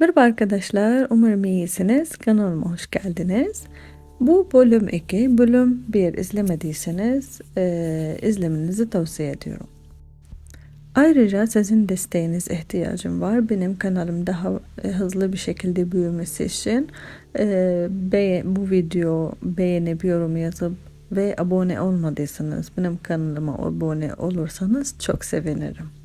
Merhaba arkadaşlar, umarım iyisiniz. Kanalıma hoş geldiniz. Bu bölüm 2, bölüm 1 izlemediyseniz e, izlemenizi tavsiye ediyorum. Ayrıca sizin desteğiniz ihtiyacım var. Benim kanalım daha e, hızlı bir şekilde büyümesi için e, be, bu video beğenip yorum yazıp ve abone olmadıysanız benim kanalıma abone olursanız çok sevinirim.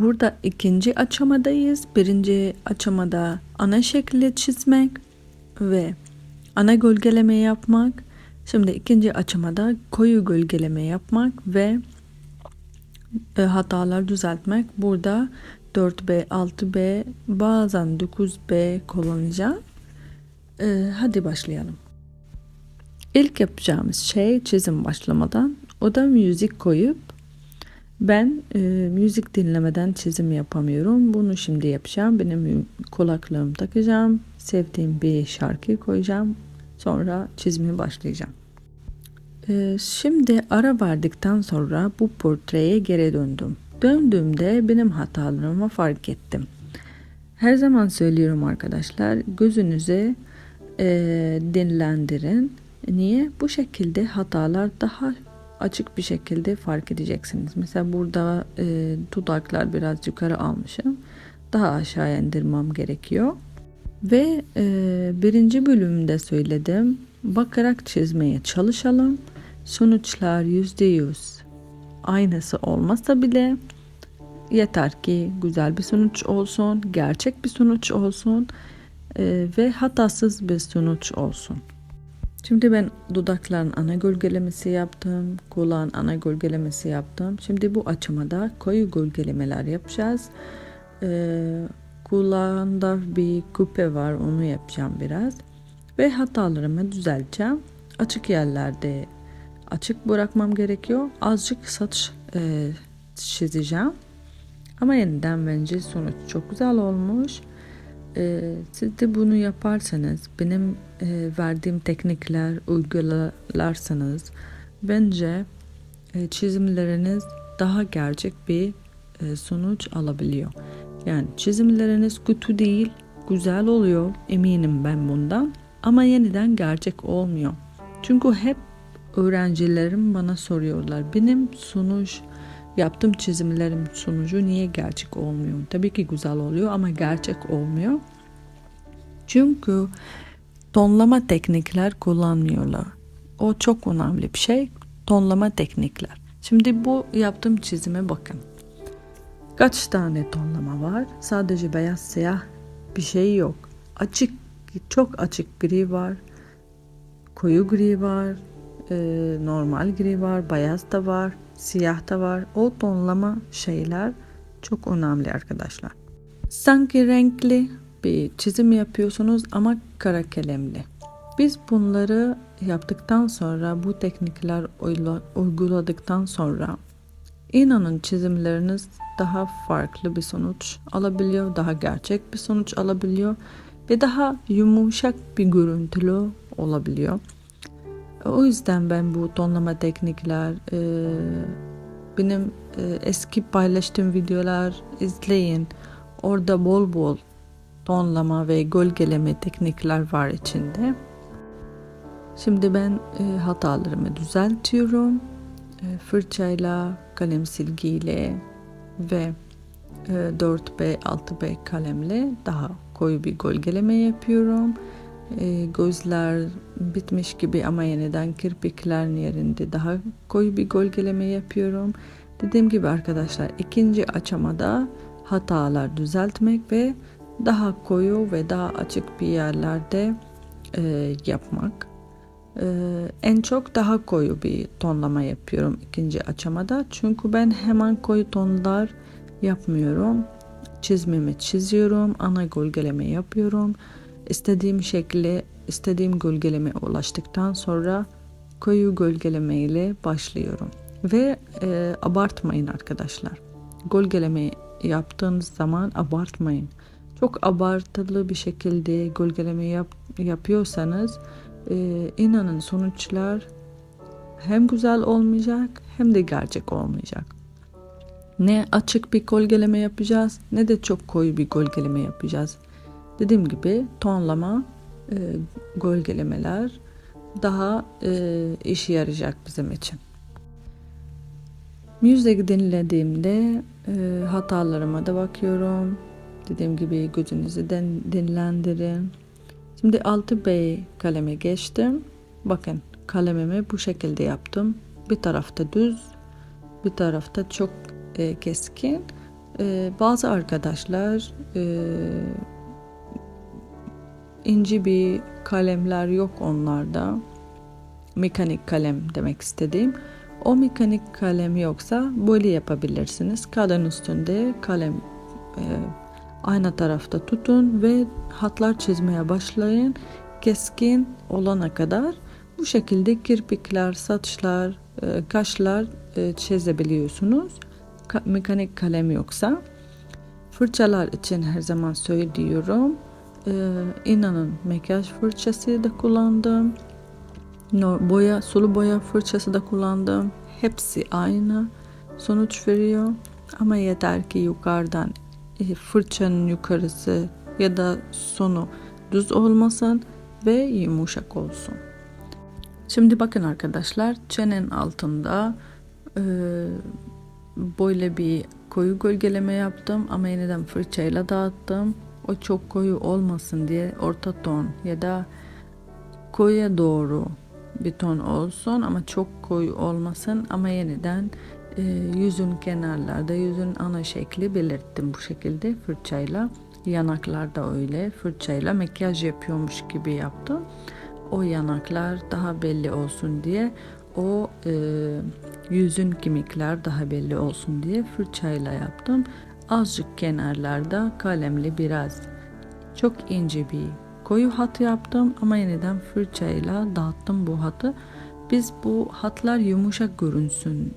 Burada ikinci aşamadayız. Birinci aşamada ana şekli çizmek ve ana gölgeleme yapmak. Şimdi ikinci aşamada koyu gölgeleme yapmak ve e, hatalar düzeltmek. Burada 4B, 6B, bazen 9B kullanacağım. E, hadi başlayalım. İlk yapacağımız şey çizim başlamadan o da müzik koyup ben e, müzik dinlemeden çizim yapamıyorum. Bunu şimdi yapacağım. Benim kulaklığım takacağım. Sevdiğim bir şarkı koyacağım. Sonra çizimi başlayacağım. E, şimdi ara verdikten sonra bu portreye geri döndüm. Döndüğümde benim hatalarımı fark ettim. Her zaman söylüyorum arkadaşlar gözünüzü e, dinlendirin. Niye? Bu şekilde hatalar daha açık bir şekilde fark edeceksiniz. Mesela burada e, dudaklar biraz yukarı almışım. Daha aşağı indirmem gerekiyor. Ve e, birinci bölümde söyledim. Bakarak çizmeye çalışalım. Sonuçlar yüzde yüz aynısı olmasa bile yeter ki güzel bir sonuç olsun, gerçek bir sonuç olsun e, ve hatasız bir sonuç olsun. Şimdi ben dudakların ana gölgelemesi yaptım. Kulağın ana gölgelemesi yaptım. Şimdi bu açımada koyu gölgelemeler yapacağız. Ee, kulağında bir küpe var. Onu yapacağım biraz. Ve hatalarımı düzelteceğim. Açık yerlerde açık bırakmam gerekiyor. Azıcık saç e, çizeceğim. Ama yeniden bence sonuç çok güzel olmuş. Ee, siz de bunu yaparsanız, benim e, verdiğim teknikler uygularsanız bence e, çizimleriniz daha gerçek bir e, sonuç alabiliyor. Yani çizimleriniz kötü değil, güzel oluyor eminim ben bundan ama yeniden gerçek olmuyor. Çünkü hep öğrencilerim bana soruyorlar benim sonuç yaptığım çizimlerim sonucu niye gerçek olmuyor? Tabii ki güzel oluyor ama gerçek olmuyor. Çünkü tonlama teknikler kullanmıyorlar. O çok önemli bir şey. Tonlama teknikler. Şimdi bu yaptığım çizime bakın. Kaç tane tonlama var? Sadece beyaz siyah bir şey yok. Açık, çok açık gri var. Koyu gri var. E, normal gri var. Beyaz da var. Siyah da var. O tonlama şeyler çok önemli arkadaşlar. Sanki renkli bir çizim yapıyorsunuz ama kara kalemli. Biz bunları yaptıktan sonra bu teknikler uyguladıktan sonra inanın çizimleriniz daha farklı bir sonuç alabiliyor, daha gerçek bir sonuç alabiliyor ve daha yumuşak bir görüntülü olabiliyor. O yüzden ben bu tonlama teknikler, e, benim e, eski paylaştığım videolar izleyin. Orada bol bol tonlama ve gölgeleme teknikler var içinde. Şimdi ben e, hatalarımı düzeltiyorum. E, fırçayla, kalem silgiyle ve e, 4B, 6B kalemle daha koyu bir gölgeleme yapıyorum. E, gözler bitmiş gibi ama yeniden kirpiklerin yerinde daha koyu bir gölgeleme yapıyorum. Dediğim gibi arkadaşlar ikinci aşamada hatalar düzeltmek ve daha koyu ve daha açık bir yerlerde e, yapmak. E, en çok daha koyu bir tonlama yapıyorum ikinci aşamada. Çünkü ben hemen koyu tonlar yapmıyorum. Çizmemi çiziyorum, ana gölgeleme yapıyorum. İstediğim şekilde, istediğim gölgeleme ulaştıktan sonra koyu gölgeleme ile başlıyorum. Ve e, abartmayın arkadaşlar. Gölgeleme yaptığınız zaman abartmayın çok abartılı bir şekilde gölgeleme yap, yapıyorsanız e, inanın sonuçlar hem güzel olmayacak hem de gerçek olmayacak. Ne açık bir gölgeleme yapacağız ne de çok koyu bir gölgeleme yapacağız. Dediğim gibi tonlama e, gölgelemeler daha e, işe yarayacak bizim için. Müzik dinlediğimde e, hatalarıma da bakıyorum. Dediğim gibi gözünüzü den, dinlendirin. Şimdi 6B kaleme geçtim. Bakın kalemimi bu şekilde yaptım. Bir tarafta düz, bir tarafta çok e, keskin. E, bazı arkadaşlar e, ince bir kalemler yok onlarda. Mekanik kalem demek istediğim. O mekanik kalem yoksa böyle yapabilirsiniz. Kağıdın üstünde kalem e, aynı tarafta tutun ve hatlar çizmeye başlayın. Keskin olana kadar bu şekilde kirpikler, saçlar, e, kaşlar e, çizebiliyorsunuz. Ka- mekanik kalem yoksa. Fırçalar için her zaman söylüyorum. Ee, inanın makyaj fırçası da kullandım. Boya, sulu boya fırçası da kullandım. Hepsi aynı sonuç veriyor. Ama yeter ki yukarıdan e, fırçanın yukarısı ya da sonu düz olmasın ve yumuşak olsun. Şimdi bakın arkadaşlar çenenin altında e, böyle bir koyu gölgeleme yaptım ama yeniden fırçayla dağıttım. O çok koyu olmasın diye orta ton ya da koyuya doğru bir ton olsun ama çok koyu olmasın ama yeniden e, yüzün kenarlarda yüzün ana şekli belirttim bu şekilde fırçayla. Yanaklarda öyle fırçayla makyaj yapıyormuş gibi yaptım. O yanaklar daha belli olsun diye o e, yüzün kemikler daha belli olsun diye fırçayla yaptım azıcık kenarlarda kalemli biraz çok ince bir koyu hat yaptım ama yeniden fırçayla dağıttım bu hatı. Biz bu hatlar yumuşak görünsün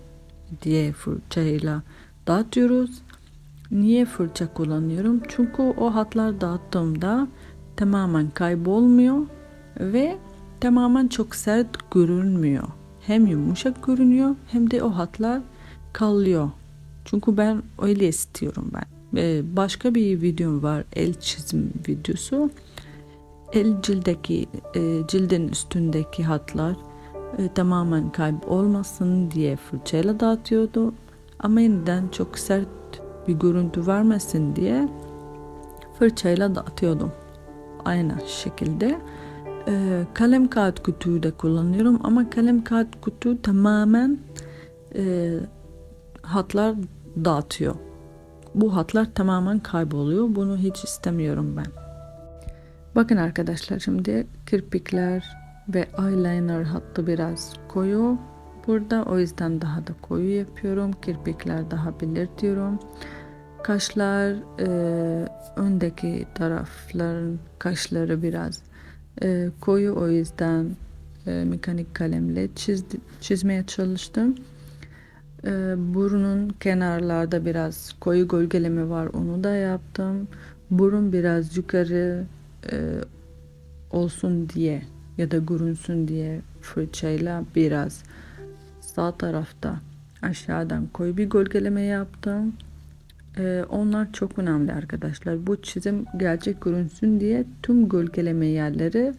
diye fırçayla dağıtıyoruz. Niye fırça kullanıyorum? Çünkü o hatlar dağıttığımda tamamen kaybolmuyor ve tamamen çok sert görünmüyor. Hem yumuşak görünüyor hem de o hatlar kalıyor. Çünkü ben öyle istiyorum ben. Başka bir videom var el çizim videosu el cildeki e, cildin üstündeki hatlar e, tamamen kaybolmasın diye fırçayla dağıtıyordu. Ama yeniden çok sert bir görüntü vermesin diye fırçayla dağıtıyordum. Aynı şekilde e, kalem kağıt kutuyu da kullanıyorum ama kalem kağıt kutu tamamen e, hatlar dağıtıyor. Bu hatlar tamamen kayboluyor. Bunu hiç istemiyorum ben. Bakın arkadaşlar şimdi kirpikler ve eyeliner hattı biraz koyu. Burada o yüzden daha da koyu yapıyorum. Kirpikler daha belirtiyorum. Kaşlar e, öndeki tarafların kaşları biraz e, koyu o yüzden e, mekanik kalemle çizdi, çizmeye çalıştım. E, burnun kenarlarda biraz koyu gölgeleme var onu da yaptım. Burun biraz yukarı e, olsun diye ya da görünsün diye fırçayla biraz sağ tarafta aşağıdan koyu bir gölgeleme yaptım. Ee, onlar çok önemli arkadaşlar. Bu çizim gerçek görünsün diye tüm gölgeleme yerleri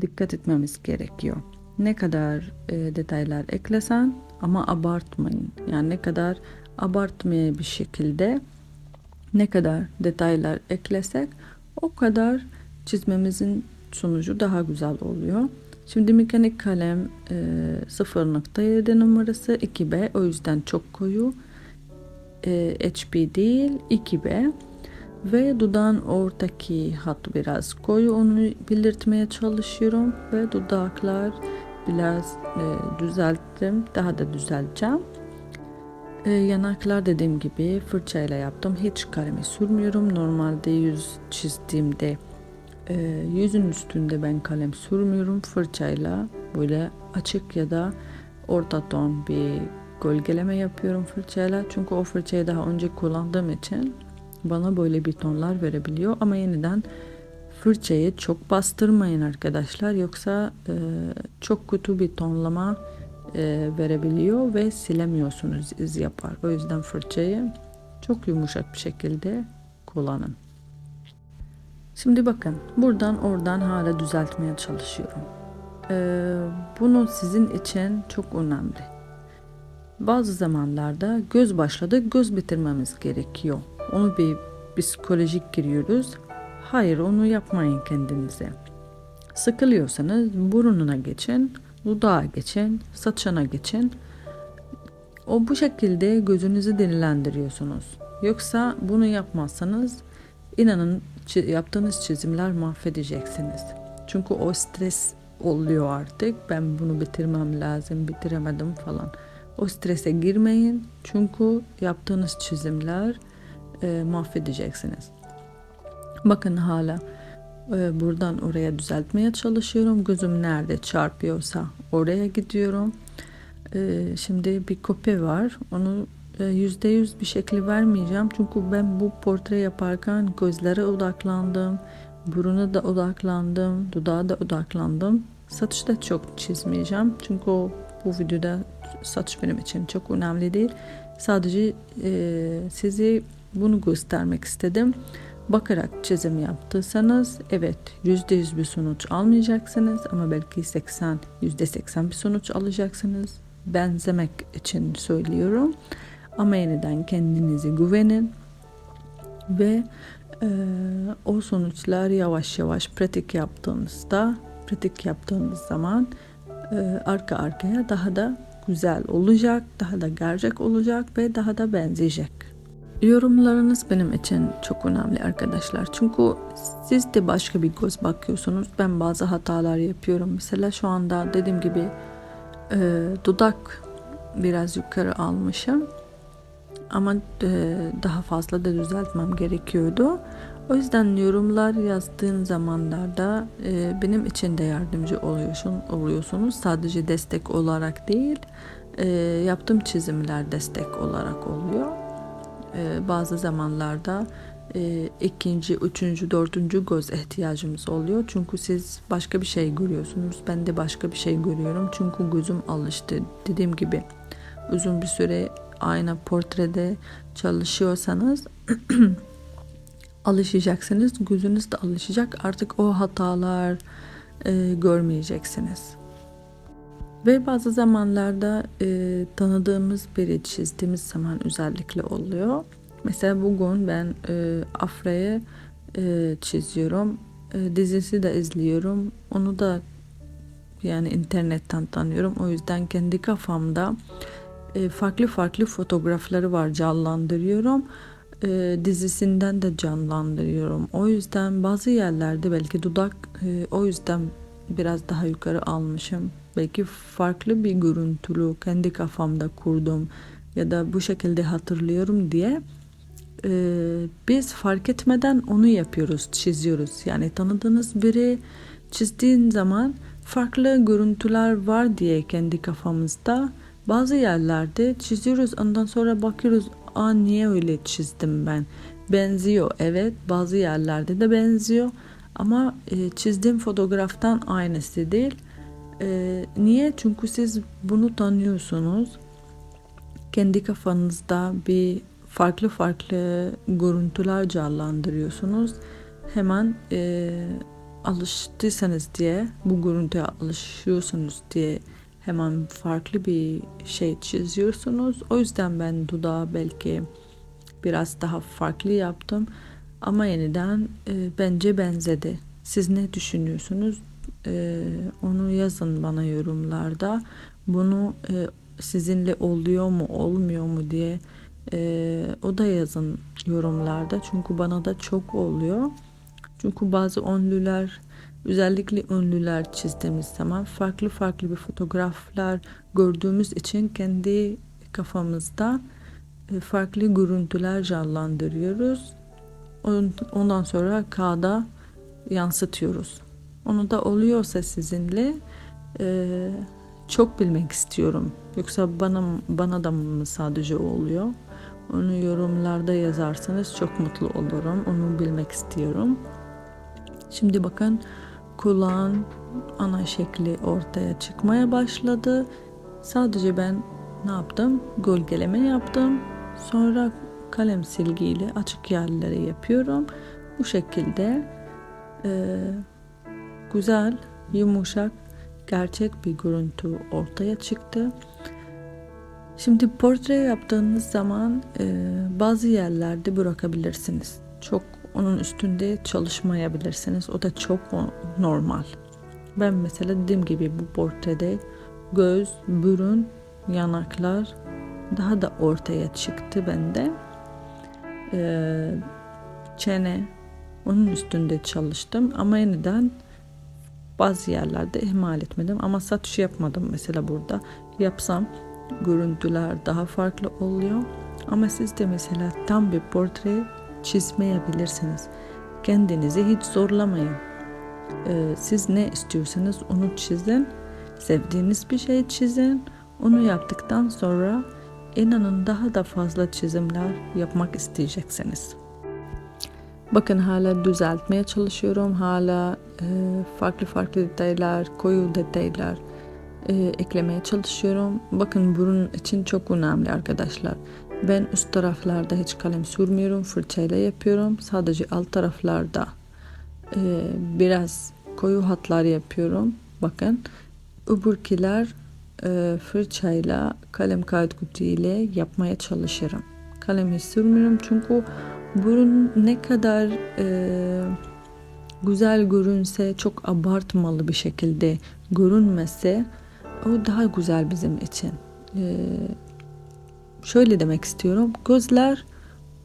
dikkat etmemiz gerekiyor. Ne kadar e, detaylar eklesen ama abartmayın. Yani ne kadar abartmaya bir şekilde ne kadar detaylar eklesek o kadar çizmemizin sonucu daha güzel oluyor. Şimdi mekanik kalem e, 0.7 numarası 2B o yüzden çok koyu. E, HB değil 2B ve dudağın ortaki hat biraz koyu onu belirtmeye çalışıyorum ve dudaklar biraz e, düzelttim daha da düzelteceğim. E, yanaklar dediğim gibi fırçayla yaptım. Hiç kalemi sürmüyorum. Normalde yüz çizdiğimde e, yüzün üstünde ben kalem sürmüyorum. Fırçayla böyle açık ya da orta ton bir gölgeleme yapıyorum fırçayla. Çünkü o fırçayı daha önce kullandığım için bana böyle bir tonlar verebiliyor. Ama yeniden fırçayı çok bastırmayın arkadaşlar yoksa e, çok kötü bir tonlama e, verebiliyor ve silemiyorsunuz iz yapar. O yüzden fırçayı çok yumuşak bir şekilde kullanın. Şimdi bakın buradan oradan hala düzeltmeye çalışıyorum. Ee, bunu sizin için çok önemli. Bazı zamanlarda göz başladı, göz bitirmemiz gerekiyor. Onu bir psikolojik giriyoruz. Hayır onu yapmayın kendinize. Sıkılıyorsanız burnuna geçin, dudağa geçin, saçına geçin. O bu şekilde gözünüzü dinlendiriyorsunuz. Yoksa bunu yapmazsanız inanın yaptığınız çizimler mahvedeceksiniz. Çünkü o stres oluyor artık. Ben bunu bitirmem lazım, bitiremedim falan. O strese girmeyin. Çünkü yaptığınız çizimler e, mahvedeceksiniz. Bakın hala e, buradan oraya düzeltmeye çalışıyorum. Gözüm nerede çarpıyorsa oraya gidiyorum. E, şimdi bir kopya var. Onu e, yüzde yüz bir şekli vermeyeceğim. Çünkü ben bu portre yaparken gözlere odaklandım. Buruna da odaklandım. Dudağa da odaklandım. Saçı da çok çizmeyeceğim. Çünkü o, bu videoda saç benim için çok önemli değil. Sadece e, sizi bunu göstermek istedim. Bakarak çizim yaptıysanız evet yüzde yüz bir sonuç almayacaksınız ama belki 80 yüzde 80 bir sonuç alacaksınız. Benzemek için söylüyorum. Ama yeniden kendinize güvenin ve e, o sonuçlar yavaş yavaş pratik yaptığınızda pratik yaptığınız zaman e, arka arkaya daha da güzel olacak, daha da gerçek olacak ve daha da benzeyecek. Yorumlarınız benim için çok önemli arkadaşlar. Çünkü siz de başka bir göz bakıyorsunuz. Ben bazı hatalar yapıyorum. Mesela şu anda dediğim gibi e, dudak biraz yukarı almışım. Ama e, daha fazla da düzeltmem gerekiyordu. O yüzden yorumlar yazdığın zamanlarda e, benim için de yardımcı oluyorsun, oluyorsunuz. Sadece destek olarak değil, e, yaptığım çizimler destek olarak oluyor. E, bazı zamanlarda e, ikinci, üçüncü, dördüncü göz ihtiyacımız oluyor. Çünkü siz başka bir şey görüyorsunuz. Ben de başka bir şey görüyorum. Çünkü gözüm alıştı. Dediğim gibi uzun bir süre aynı portrede çalışıyorsanız alışacaksınız. Gözünüz de alışacak. Artık o hatalar e, görmeyeceksiniz. Ve bazı zamanlarda e, tanıdığımız biri çizdiğimiz zaman özellikle oluyor. Mesela bugün ben e, Afra'yı e, çiziyorum. E, dizisi de izliyorum. Onu da yani internetten tanıyorum. O yüzden kendi kafamda e, farklı farklı fotoğrafları var canlandırıyorum. E, dizisinden de canlandırıyorum. O yüzden bazı yerlerde belki dudak e, o yüzden biraz daha yukarı almışım. Belki farklı bir görüntülü kendi kafamda kurdum ya da bu şekilde hatırlıyorum diye biz fark etmeden onu yapıyoruz, çiziyoruz. Yani tanıdığınız biri çizdiğin zaman farklı görüntüler var diye kendi kafamızda bazı yerlerde çiziyoruz ondan sonra bakıyoruz aa niye öyle çizdim ben benziyor evet bazı yerlerde de benziyor ama e, çizdiğim fotoğraftan aynısı değil e, niye çünkü siz bunu tanıyorsunuz kendi kafanızda bir farklı farklı görüntüler canlandırıyorsunuz hemen e, alıştıysanız diye bu görüntüye alışıyorsunuz diye hemen farklı bir şey çiziyorsunuz. O yüzden ben dudağı belki biraz daha farklı yaptım. Ama yeniden e, bence benzedi. Siz ne düşünüyorsunuz? E, onu yazın bana yorumlarda. Bunu e, sizinle oluyor mu olmuyor mu diye e, o da yazın yorumlarda. Çünkü bana da çok oluyor. Çünkü bazı ünlüler Özellikle ünlüler çizdiğimiz zaman farklı farklı bir fotoğraflar gördüğümüz için kendi kafamızda e, farklı görüntüler canlandırıyoruz. Ondan sonra kağıda yansıtıyoruz. Onu da oluyorsa sizinle e, çok bilmek istiyorum. Yoksa bana bana da mı sadece oluyor? Onu yorumlarda yazarsanız çok mutlu olurum. Onu bilmek istiyorum. Şimdi bakın kulağın ana şekli ortaya çıkmaya başladı. Sadece ben ne yaptım? Gölgeleme yaptım. Sonra kalem silgiyle açık yerleri yapıyorum. Bu şekilde e, güzel, yumuşak, gerçek bir görüntü ortaya çıktı. Şimdi portre yaptığınız zaman e, bazı yerlerde bırakabilirsiniz. Çok onun üstünde çalışmayabilirsiniz. O da çok normal. Ben mesela dediğim gibi bu portrede göz, burun, yanaklar daha da ortaya çıktı bende. Ee, çene onun üstünde çalıştım ama yeniden bazı yerlerde ihmal etmedim ama satış yapmadım mesela burada. Yapsam görüntüler daha farklı oluyor. Ama siz de mesela tam bir portre çizmeyebilirsiniz. Kendinizi hiç zorlamayın. Ee, siz ne istiyorsanız onu çizin. Sevdiğiniz bir şey çizin. Onu yaptıktan sonra inanın daha da fazla çizimler yapmak isteyeceksiniz. Bakın hala düzeltmeye çalışıyorum. Hala farklı farklı detaylar, koyu detaylar e, eklemeye çalışıyorum. Bakın burun için çok önemli arkadaşlar. Ben üst taraflarda hiç kalem sürmüyorum. Fırçayla yapıyorum. Sadece alt taraflarda e, biraz koyu hatlar yapıyorum. Bakın öbürkiler e, fırçayla kalem kağıt kutu ile yapmaya çalışırım. Kalemi sürmüyorum çünkü burun ne kadar e, güzel görünse çok abartmalı bir şekilde görünmese o daha güzel bizim için. E, şöyle demek istiyorum. Gözler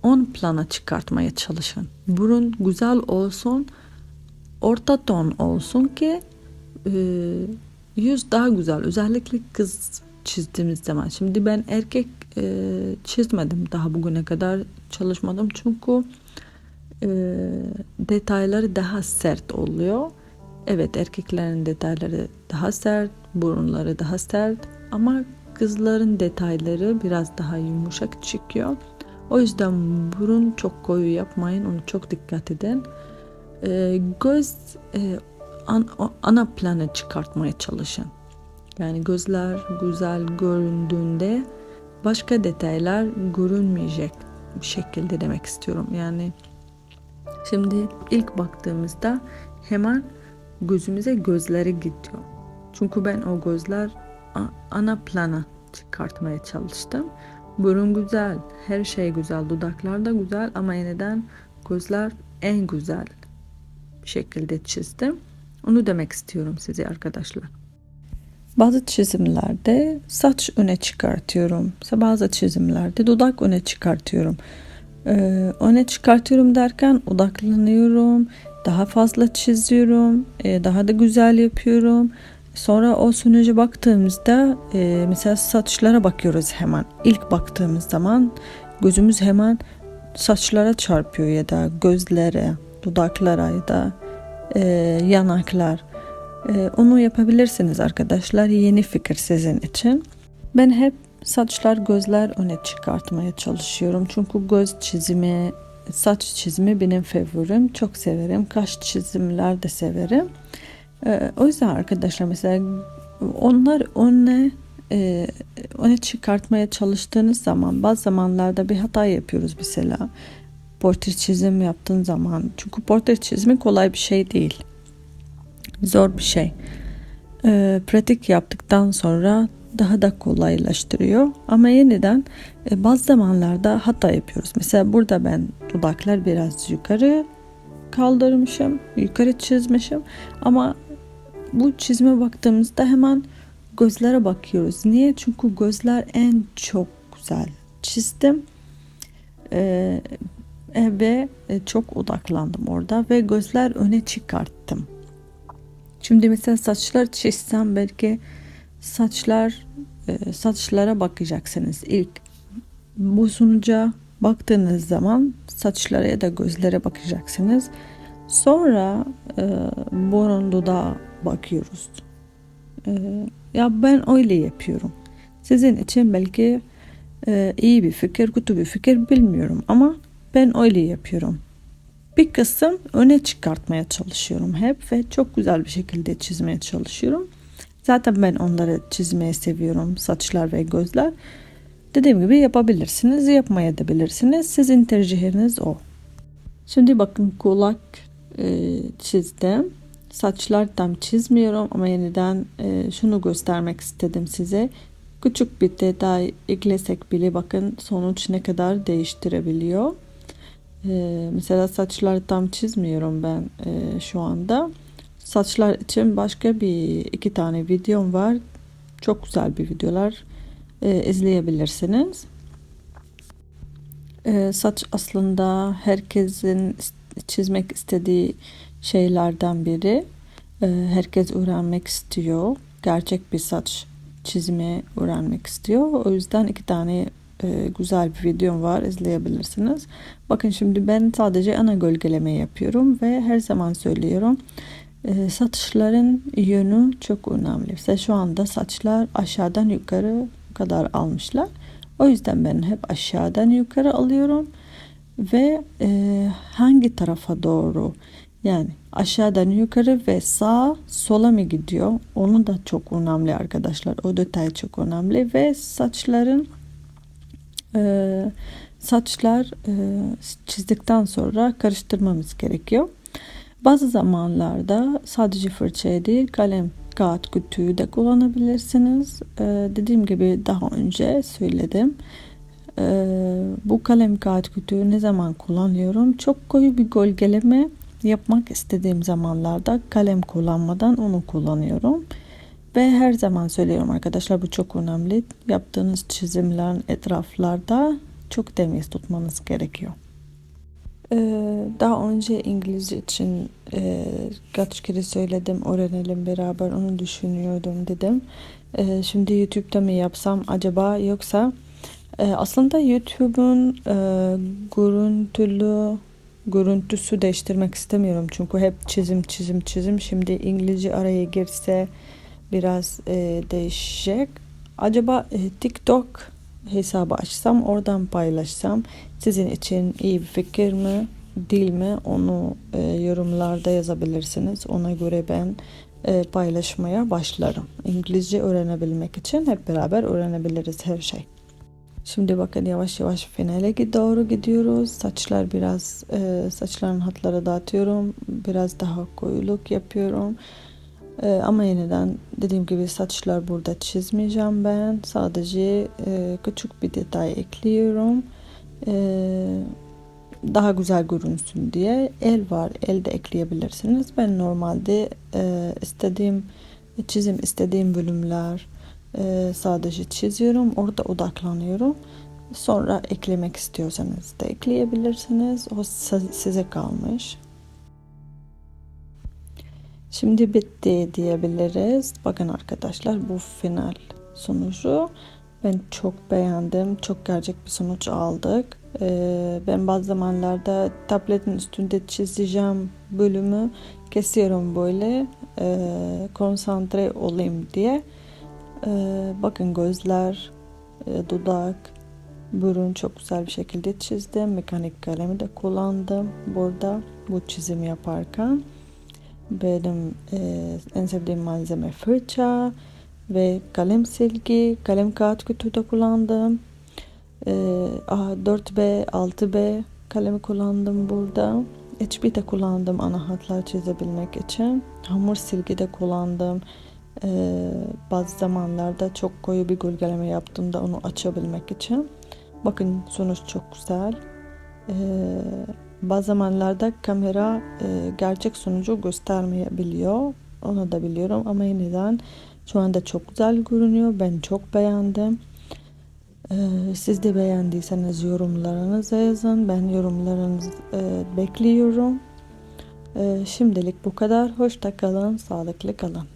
on plana çıkartmaya çalışın. Burun güzel olsun, orta ton olsun ki e, yüz daha güzel. Özellikle kız çizdiğimiz zaman. Şimdi ben erkek e, çizmedim daha bugüne kadar çalışmadım çünkü e, detayları daha sert oluyor. Evet erkeklerin detayları daha sert, burunları daha sert ama kızların detayları biraz daha yumuşak çıkıyor. O yüzden burun çok koyu yapmayın, onu çok dikkat edin. E, göz e, an, ana plana çıkartmaya çalışın. Yani gözler güzel göründüğünde başka detaylar görünmeyecek bir şekilde demek istiyorum. Yani şimdi ilk baktığımızda hemen gözümüze gözleri gidiyor. Çünkü ben o gözler ana plana çıkartmaya çalıştım. Burun güzel, her şey güzel, dudaklar da güzel ama yeniden gözler en güzel şekilde çizdim. Onu demek istiyorum size arkadaşlar. Bazı çizimlerde saç öne çıkartıyorum. Bazı çizimlerde dudak öne çıkartıyorum. Ee, öne çıkartıyorum derken odaklanıyorum. Daha fazla çiziyorum. E, daha da güzel yapıyorum. Sonra o sonuca baktığımızda e, mesela saçlara bakıyoruz hemen. İlk baktığımız zaman gözümüz hemen saçlara çarpıyor ya da gözlere, dudaklara ya da e, yanaklar. Onu yapabilirsiniz arkadaşlar. Yeni fikir sizin için. Ben hep saçlar gözler öne çıkartmaya çalışıyorum. Çünkü göz çizimi, saç çizimi benim favorim. Çok severim. Kaş çizimler de severim. E, o yüzden arkadaşlar mesela onlar öne e, öne çıkartmaya çalıştığınız zaman bazı zamanlarda bir hata yapıyoruz mesela portre çizim yaptığın zaman çünkü portre çizimi kolay bir şey değil zor bir şey e, pratik yaptıktan sonra daha da kolaylaştırıyor. Ama yeniden e, bazı zamanlarda hata yapıyoruz. Mesela burada ben dudaklar biraz yukarı kaldırmışım yukarı çizmişim. Ama bu çizime baktığımızda hemen gözlere bakıyoruz. Niye? Çünkü gözler en çok güzel çizdim. Ee, ve e, çok odaklandım orada ve gözler öne çıkarttım. Şimdi mesela saçlar çizsem belki saçlar e, saçlara bakacaksınız. İlk bu sonuca baktığınız zaman saçlara ya da gözlere bakacaksınız. Sonra e, burun dudağa bakıyoruz. E, ya ben öyle yapıyorum. Sizin için belki e, iyi bir fikir, kötü bir fikir bilmiyorum ama ben öyle yapıyorum. Bir kısım öne çıkartmaya çalışıyorum hep ve çok güzel bir şekilde çizmeye çalışıyorum. Zaten ben onları çizmeyi seviyorum. Saçlar ve gözler. Dediğim gibi yapabilirsiniz, yapmayabilirsiniz. Sizin tercihiniz o. Şimdi bakın kulak e, çizdim. Saçlar tam çizmiyorum ama yeniden e, şunu göstermek istedim size. Küçük bir detay eklesek bile bakın sonuç ne kadar değiştirebiliyor. E, mesela saçlar tam çizmiyorum ben e, şu anda. Saçlar için başka bir iki tane videom var. Çok güzel bir videolar e, izleyebilirsiniz. E, saç aslında herkesin çizmek istediği şeylerden biri. E, herkes öğrenmek istiyor. Gerçek bir saç çizme öğrenmek istiyor. O yüzden iki tane e, güzel bir videom var izleyebilirsiniz. Bakın şimdi ben sadece ana gölgeleme yapıyorum ve her zaman söylüyorum. E, saçların yönü çok önemli. Mesela şu anda saçlar aşağıdan yukarı kadar almışlar. O yüzden ben hep aşağıdan yukarı alıyorum ve e, hangi tarafa doğru yani aşağıdan yukarı ve sağ sola mı gidiyor? Onu da çok önemli arkadaşlar. O detay çok önemli ve saçların e, saçlar e, çizdikten sonra karıştırmamız gerekiyor. Bazı zamanlarda sadece fırça değil kalem kağıt kütüğü de kullanabilirsiniz. Ee, dediğim gibi daha önce söyledim. Ee, bu kalem kağıt kütüğü ne zaman kullanıyorum? Çok koyu bir gölgeleme yapmak istediğim zamanlarda kalem kullanmadan onu kullanıyorum. Ve her zaman söylüyorum arkadaşlar bu çok önemli. Yaptığınız çizimlerin etraflarda çok temiz tutmanız gerekiyor. Ee, daha önce İngilizce için e, kaç kere söyledim öğrenelim beraber onu düşünüyordum dedim. Ee, şimdi YouTube'da mı yapsam acaba yoksa e, aslında YouTube'un e, görüntülü görüntüsü değiştirmek istemiyorum çünkü hep çizim çizim çizim şimdi İngilizce araya girse biraz değişecek. Acaba TikTok hesabı açsam oradan paylaşsam sizin için iyi bir fikir mi değil mi onu e, yorumlarda yazabilirsiniz. Ona göre ben e, paylaşmaya başlarım. İngilizce öğrenebilmek için hep beraber öğrenebiliriz her şey. Şimdi bakın yavaş yavaş finale doğru gidiyoruz. Saçlar biraz e, saçların hatları dağıtıyorum. Biraz daha koyuluk yapıyorum. E, ama yeniden dediğim gibi saçlar burada çizmeyeceğim ben. Sadece e, küçük bir detay ekliyorum. E, daha güzel görünsün diye el var. El de ekleyebilirsiniz. Ben normalde e, istediğim çizim istediğim bölümler e, sadece çiziyorum. Orada odaklanıyorum. Sonra eklemek istiyorsanız da ekleyebilirsiniz. O size kalmış. Şimdi bitti diyebiliriz. Bakın arkadaşlar bu final sonucu. Ben çok beğendim. Çok gerçek bir sonuç aldık. Ee, ben bazı zamanlarda tabletin üstünde çizeceğim bölümü kesiyorum böyle e, konsantre olayım diye. Ee, bakın gözler, e, dudak, burun çok güzel bir şekilde çizdim. Mekanik kalemi de kullandım burada bu çizimi yaparken. Benim e, en sevdiğim malzeme fırça ve kalem silgi, kalem kağıt kutu da kullandım. E, 4B, 6B kalemi kullandım burada. HB de kullandım ana hatlar çizebilmek için. Hamur silgi de kullandım. Ee, bazı zamanlarda çok koyu bir gölgeleme yaptığımda onu açabilmek için. Bakın sonuç çok güzel. Ee, bazı zamanlarda kamera e, gerçek sonucu göstermeyebiliyor. Onu da biliyorum ama yeniden şu anda çok güzel görünüyor. Ben çok beğendim. Ee, siz de beğendiyseniz yorumlarınızı yazın. Ben yorumlarınızı e, bekliyorum. Ee, şimdilik bu kadar. Hoşça kalın, sağlıklı kalın.